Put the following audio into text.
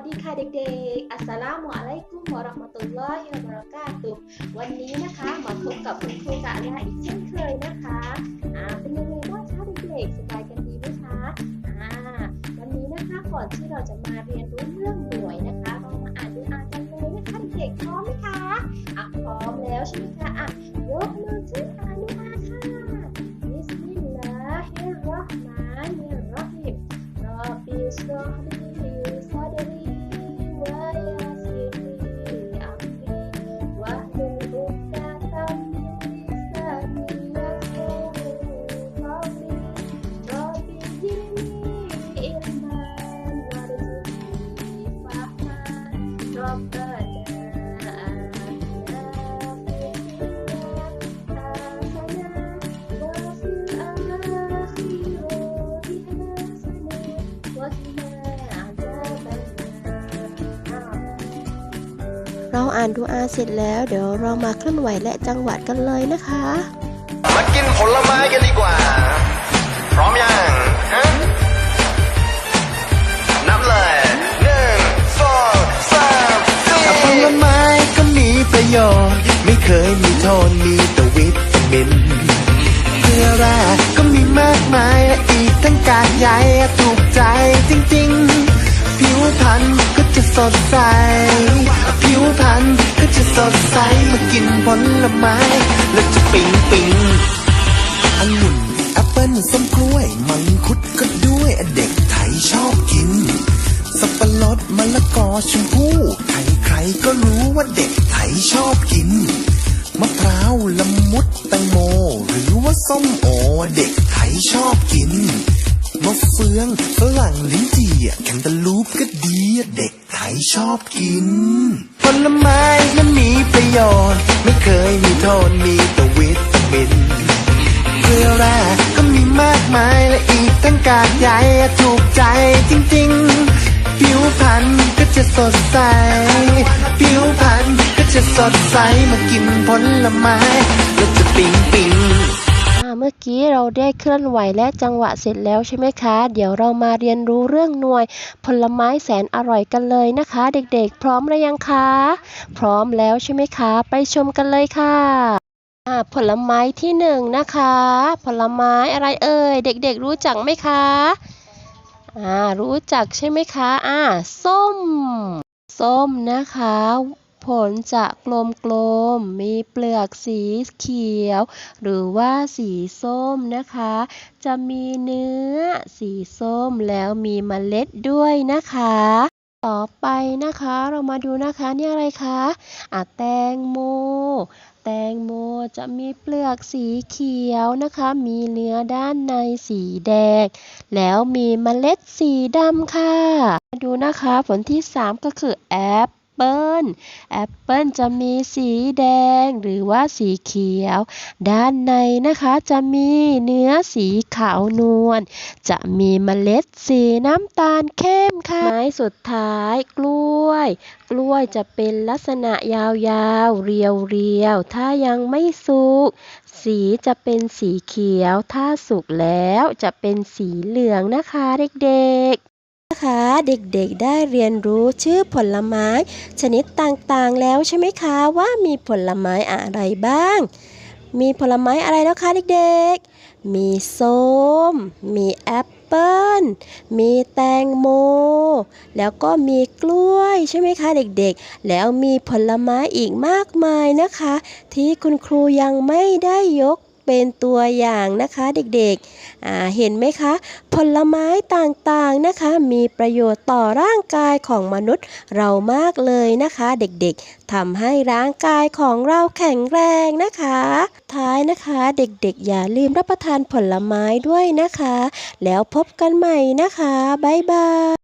วัสดีค่ะเด็กๆ อัสสลามุอะลัยกุมวะเราะมะตุลลอฮิวะบะเราะกาตุวันนี้นะคะมาพบกับคุณครูกะลาอีกเช่นเคยนะคะ อ่า เป็นยังไงบ้างคะเด็กๆ สบายกันดีไหมคะ อ่า วันนี้นะคะก่อนที่เราจะมาเรียนรู้เรื่องหน่วยนะคะ เรามาอ่านดูอ่านกันเลยนะคะเด็กๆ พร้อมไหมคะ อะพร้อมแล้วใช่ไหมคะ อะ เราอ่านดูอาเสร็จแล้ว เดี๋ยวเรามาเคลื่อนไหวและจังหวัดกันเลยนะคะ มากินผลไม้กันดีกว่า พร้อมยังฮะนับเลยหนึ่งสองสามสี่ผลไม้ก็มีประโยชน์ ไม่เคยมีโทษมีแต่วิตามินเกลือแร่ก็มีมากมายและอีกทั้งกากใยถูกใจจริงๆ ผิวพรรณก็จะส ดใส ผิวพรรณก็จะสดใสเมื่อกินผลไม้ แล้วจะปิ๊งปิ๊งองุ่นแอปเปิ้ลส้มกล้วย มังคุดก็ด้วยเด็กไทยชอบกิน สับปะรดมะละกอชมพู่ใครใครก็รู้ว่าเด็กไทยชอบกิน มะพร้าวละมุดแตงโม หรือว่าส้มโอเด็กไทยชอบกินมะเฟืองฝรั่งลิ้นจี่แคนตาลูปก็ดีเด็ก ไทยชอบกิน ผลไม้นั้นมีประโยชน์ ไม่เคยมีโทษมีแต่วิตามินเกลือแร่ก็มีมากมายและอีกตั้งกากใยถูกใจจริงๆ ผิวพรรณก็จะสดใส ผิวพรรณก็จะสดใสมากินผลไม้แล้วจะปิ๊งปิ๊ง เมื่อกี้เราได้เคลื่อนไหวและจังหวะเสร็จแล้วใช่ไหมคะ เดี๋ยวเรามาเรียนรู้เรื่องหน่วยผลไม้แสนอร่อยกันเลยนะคะ เด็กๆ พร้อมหรือยังคะ พร้อมแล้วใช่ไหมคะ ไปชมกันเลยค่ะอ่าผลไม้ที่หนึ่งนะคะ ผลไม้อะไรเอ่ย เด็กๆรู้จักไหมคะอ่ารู้จักใช่ไหมคะอ่าส้ม ส้มนะคะ ผลจะกลมๆมีเปลือกสีเขียว หรือว่าสีส้มนะคะ จะมีเนื้อสีส้มแล้วมีเมล็ดด้วยนะคะต่อไปนะคะเรามาดูนะคะนี่อะไรคะอะแตงโม แตงโมจะมีเปลือกสีเขียวนะคะ มีเนื้อด้านในสีแดง แล้วมีเมล็ดสีดำค่ะมาดูนะคะผลที่สามก็คือแอป ปิลแอปเปิลจะมีสีแดงหรือว่าสีเขียว ด้านในนะคะจะมีเนื้อสีขาวนวลจะมีเมล็ดสีน้ำตาลเข้มค่ะไม้สุดท้ายกล้วย กล้วยจะเป็นลักษณะยาวๆ เรียวๆ ถ้ายังไม่สุกสีจะเป็นสีเขียว ถ้าสุกแล้วจะเป็นสีเหลืองนะคะเด็กๆ คะเด็กๆได้เรียนรู้ชื่อผลไม้ ชนิดต่างๆแล้วใช่ไหมคะว่ามีผลไม้อะไรบ้าง มีผลไม้อะไรแล้วคะเด็กๆ มีส้ม มีแอปเปิ้ล มีแตงโม แล้วก็มีกล้วยใช่ไหมคะเด็กๆ แล้วมีผลไม้อีกมากมายนะคะ ที่คุณครูยังไม่ได้ยก เป็นตัวอย่างนะคะเด็กๆ เห็นไหมคะ ผลไม้ต่างๆนะคะ มีประโยชน์ต่อร่างกายของมนุษย์เรามากเลยนะคะเด็กๆทำให้ร่างกายของเราแข็งแรงนะคะ ท้ายนะคะเด็กๆ อย่าลืมรับประทานผลไม้ด้วยนะคะ แล้วพบกันใหม่นะคะ บ๊ายบาย